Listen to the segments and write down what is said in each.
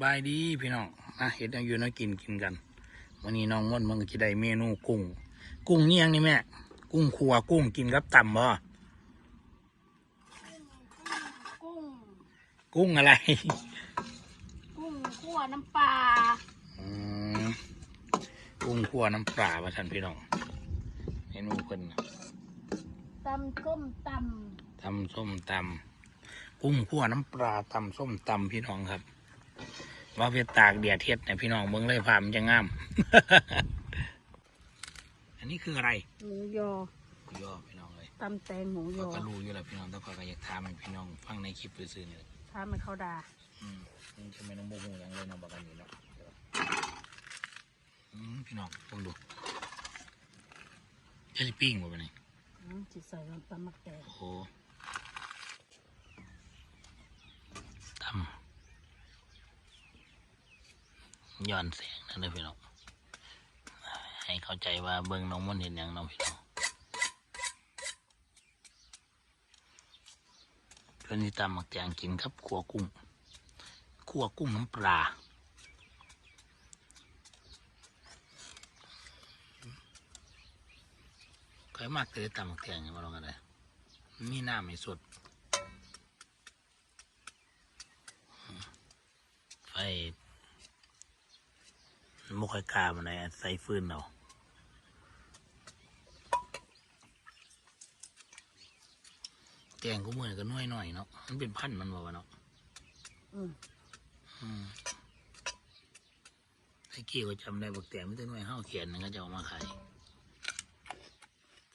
บายดีพี่น้องอะเห็ดแนวอยู่แนวกินกินกันวันนี้น้องม่อนมันก็จะได้เมนูกุ้ง กุ้งนี่ยังนี่แม่ กุ้งขัวกุ้งกินกับต่ำบ่กุ้งกุ้งอะไรกุ้งคั่วน้ำปลาอืมกุ้งขัวน้ำปลาว่าท่านพี่น้องเมนูเพิ่นน่ะตำส้มตตำส้มตำกุ้งขัวน้ำปลาตำส้มตำพี่น้องครับ ว่าเวทตากเดียดเทียดเนี่ยพี่น้องเบิ่งเลยภาพมันจะงาม อันนี้คืออะไรำหมูยอหมูย่อพี่น้องเลยตำแตงหมูยเขาอก็รู้อยู่แล้วพี่น้องแต่เขาก็อยากถามให้พี่น้องฟังในคลิปซื่อๆนี่แหละถ้ามันเข้าดาอืมนี่ทำไมน้องโมโหยังเลยน้องบอกกันอยู่เนาะอืมพี่น้องต้องดูเจลลี่ปิ้งหมดไปนี่อืมจิใส่ลงตำมักแตงโอ้โหตำ ย้อนแสงนั่นเลยพี่น้องให้เข้าใจว่าเบิ้งน้องมันเห็นอย่างน้องพี่น้องเพื่อนที่ตำมักแตงกินครับขัวกุ้งขัวกุ้งน้ำปลาเคยมากเลยตำบักแตงมาลองกันเลยมีน้ำไม่สดไฟ มันบ่ค่อยกล้ามันเลยใส่ฟืนเอาแตงก็เหมือนกันน้อยหน่อยๆเนาะ มันเป็นพันธุ์มันบอกว่าเนาะอืมอืมไอ้กี้ก็จำได้บักแตงไม่ได้น้อยห้าวเขียนนึงก็จะเอามาขาย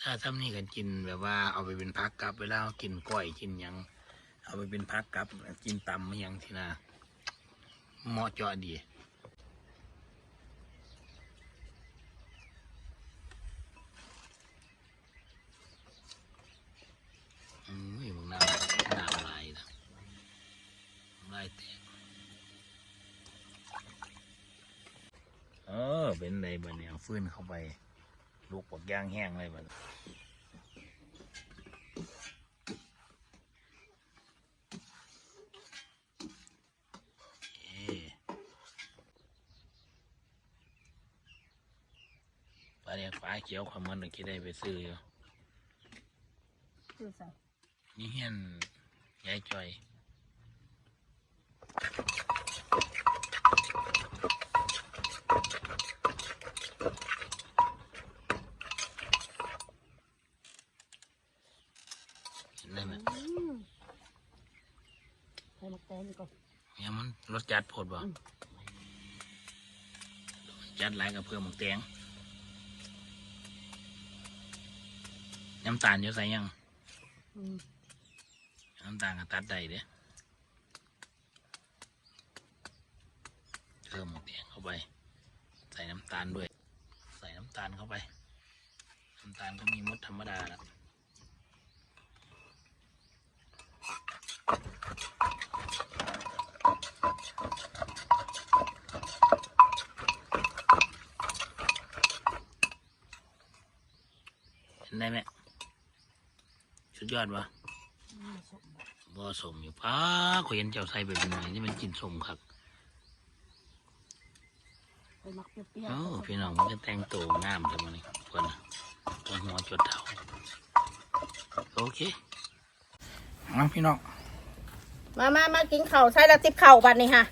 ถ้าทำนี่กันกินแบบว่าเอาไปเป็นพักกับเวลาเรากินก้อยกินหยัง เอาไปเป็นพักกับกินตำไม่ยังทีนะเหมาะเจาะดี อืมนี่มึงน้ำน้ำลายนะลายแตกเออ เป็นไรบ้าเนี่ยเอาฟื้นเข้าไป ลูกปอกย่างแห้งเลยบ้าปลาเนี่ยปลาเขียวความมันคิดได้ไปซื้ออยู่คือใส่ นี่เฮียนยายจอยเห็นได้ไหมอืมใส่มักแตงนี่ก่อนเนี่ยมันรสจัดโพดบ่อืมจัดหลายกับเพื่อหมกแตงน้ำตาลเยอะใส่ยัง อืม น้ำตาลก็ตัดได้เด้เพิ่มหมกแดงเข้าไป ใส่น้ำตาลด้วย ใส่น้ำตาลเข้าไป น้ำตาลก็มีมดธรรมดาแล้วเห็นได้ไหมสุดยอดวะ บัติบ่สมอยู่ป้าขอยเห็นเจ้าใส่แบบนี้นี่มันกินสมครับไปมักเปรี้ยวโอ้ๆพี่น้องมันก็แต่งตัวงามจังมันนี่คนน่ะตัวหัวจดเท้าโอเคมาพี่น้องมามามากินข้าวใส่ละสิบข้าวบัดนี้ค่ะ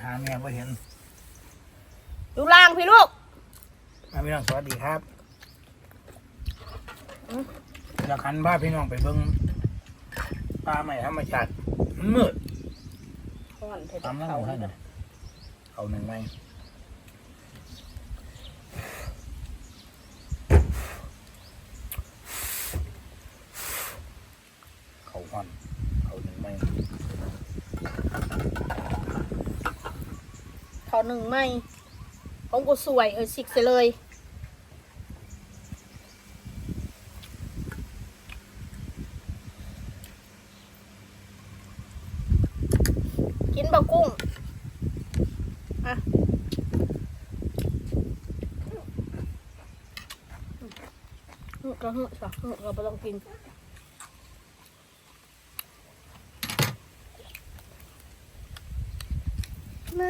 หาแม่บ่เห็นอยู่ล่างพี่ลูกมาพี่น้องสวัสดีครับ อืมอยากหันพาพี่น้องไปเบิ่งปลาใหม่ธรรมชาติมันมืดก่อนเผ็ดตามแล้วข้าวให้หน่อยเอาหนึ่งไหมเขาห่อนเอาหนึ่งไหมข้าวหนึ่งไม่ของกูสวยเออสิกเสยเลย กินบะกุ้งอะหืกระหืกสักหืกระไปลองกินแม่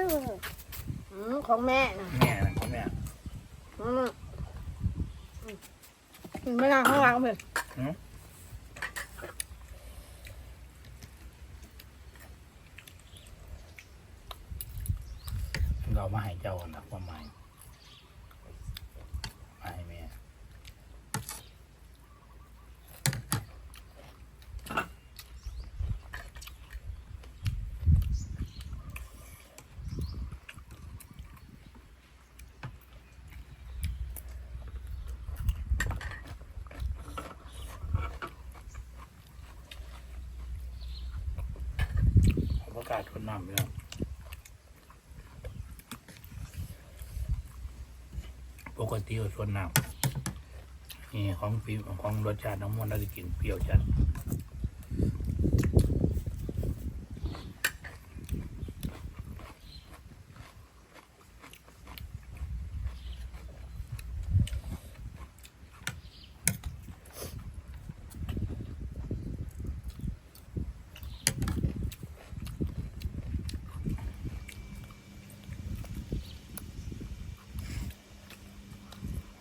ของแม่นะแม่ของแม่อืมไม่น่าข้างล่างเพื่อนาดคนนำไปแล้วปกติส่วนน้ำนี่ของฟีของรสชาติน้ำมันเราจะกินเปรี้ยวจัด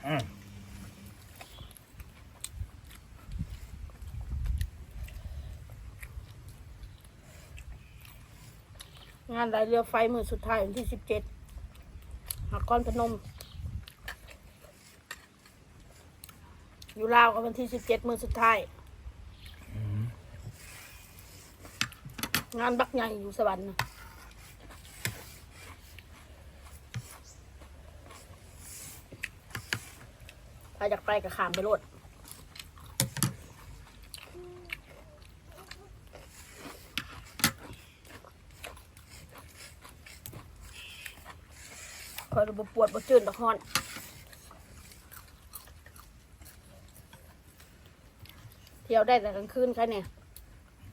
อืม งานไหลเรือไฟมือสุดท้ายวันที่สิบเจ็ดนครพนม อยู่ลาวก็วันที่สิบเจ็ดมือสุดท้าย งานบักใหญ่อยู่สวรรค์นะถ้าอยากไปก็ขามไปโลด อยระบบปวดบ่จืดดอกฮอนเที่ยวได้แต่กลางคืนใช่เนี่ย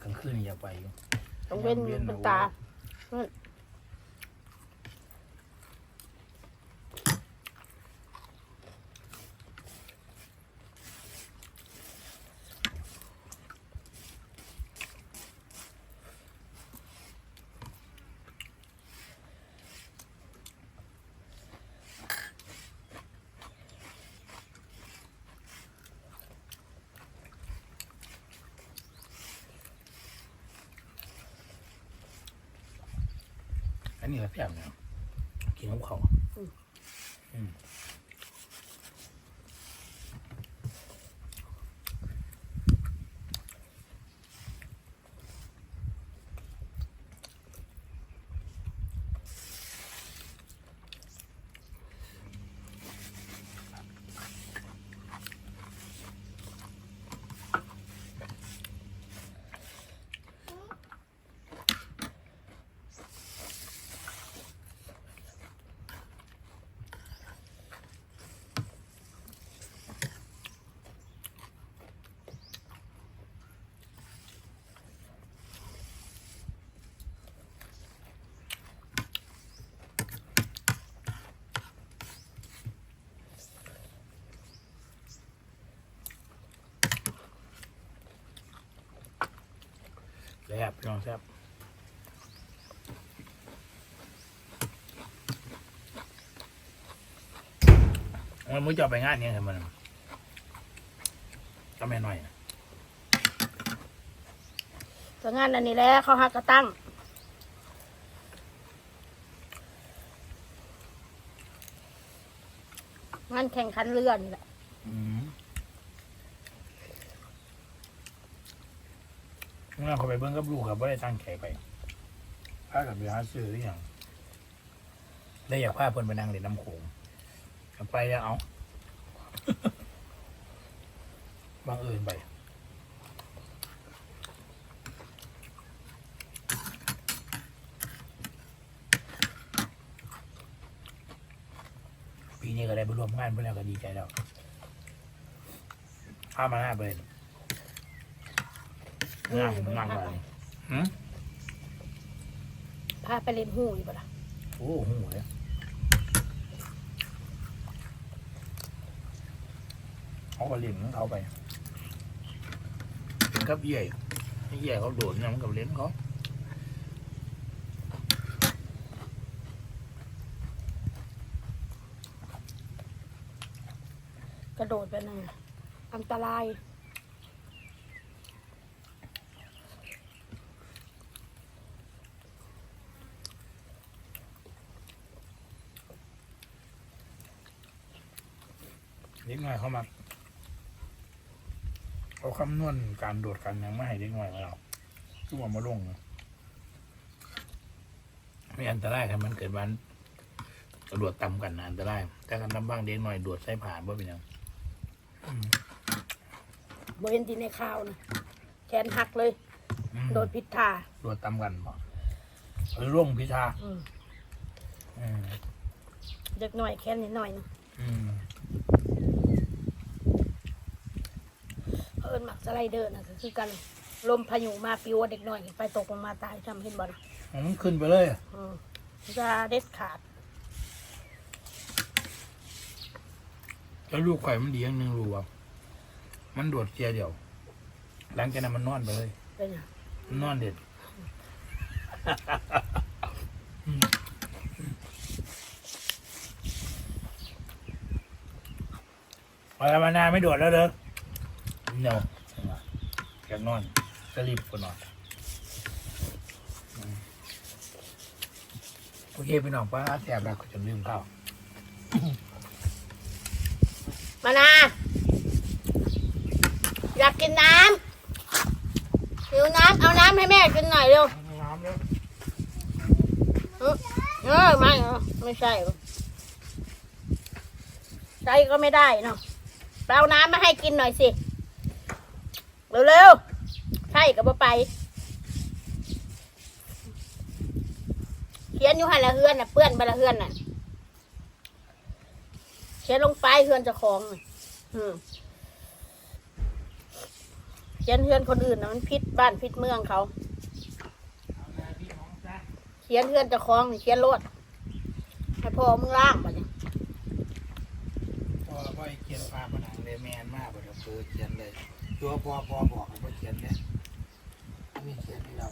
กลางคืนนี่อย่าไปอยู่ต้องเว้นเวียนเป็นหัวตาอัน นี้ก็แซ่บเนี่ยกินกับเขาวอืมแซ่บพี่น้องแซ่บมันมุ้ยจะเอาไปงานเนี่ยครับมันก็ไม่น้อยนะแต่งานอันนี้แหละเขาหักกระตั้งงานแข่งขันเรือนี่แหละอืมเมื่อเขาไปเบิ้งกับลูกครับว่าได้ตั้งใจไปพากับไปหาซื้อหรือยังได้อยากพาเพิ่นไปนั่งเล่นน้ำโขงก็ไปแล้วเอาบังเอิญไปปีนี้ก็ได้ไปร่วมงานไปแล้วก็ดีใจแล้วพามาหน้าเล นั่งนั่งอะไรหืมพาไปเล่นหูอยู่ปะล่ะโอ้หูเลยเขาก็เล่นของเขาไปกับเย่ใเย่เขาโดดนำกับเล่นเขากระโดดไปหนึ่อันตราย เด็กน้อยเขามาเขาคำนวณการโดดกันยังไม่ให้เด็กน้อยมาเราทุกวันมาลงนะไม่อันตรายครับมันเกิดวันกระโดดต่ำกันนะอันตรายแต่กันลำบ้างเด็กน้อยโดดใส่ผ่านว่าเป็นหยังบ่เห็นที่ในข่าวนะแขนหักเลยอืมโดดพิษท่าโดดต่ำกันบ่เออร่วงพิชาอืมอืมเด็กหน่อยแขนนิดหน่อยนะ อืม เพิ่น หมักสไลเดอร์นะก็คือกันลมพายุมาปิวเด็กหน่อยไปตกลงมาตายจำเห็นบ่นะมันขึ้นไปเลยอืมจะเด็ดขาดแล้วลูกไข่อยมันดีอย่างหนึ่งรู้ว่ามันโดดเกียร์เดียว หลังจากนั้นมันนอนไปเลยเป็นหยังมันนอนเด็ดพอมานาไม่โดดแล้วเด้อเนาแกนอนก็รีบกนอนอืมโอเคพี่น้องป้าแสบแล้วก็จะลืมข้าวมานาอยากกินน้ำหิวน้ำเอาน้ำให้แม่กินหน่อยเร็วน้ำเด้อเออเออไม่เออไม่ใช่เหรอใช่ก็ไม่ได้เนาะไปเอาน้ำมาให้กินหน่อยสิ เร็วๆใช่ก็บ่ไป เขียนอยู่หันละเฮือนน่ะเปื้อนไปละเฮือนน่ะ เขียนลงไปเฮือนเจะของน่ะอืมเขียนเฮือนคนอื่นนะมันพิษบ้านพิษเมืองเขา เขียนเฮือนเจะคลองนี่เขียนรถให้พ่อมึงล่างมาเนี่ยพอพ่อเขียนฟ้าผนังเลยแมนมากเลยครับตัวเขียนเลย ตัวพอพอบอกให้เขียนเนี่ยอันนี้เขียนให้เรา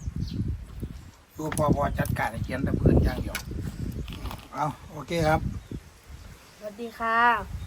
ตัวพอพอจัดการให้เขียนแต่เพื่อนอย่างเดียวเอาโอเคครับ สวัสดีค่ะ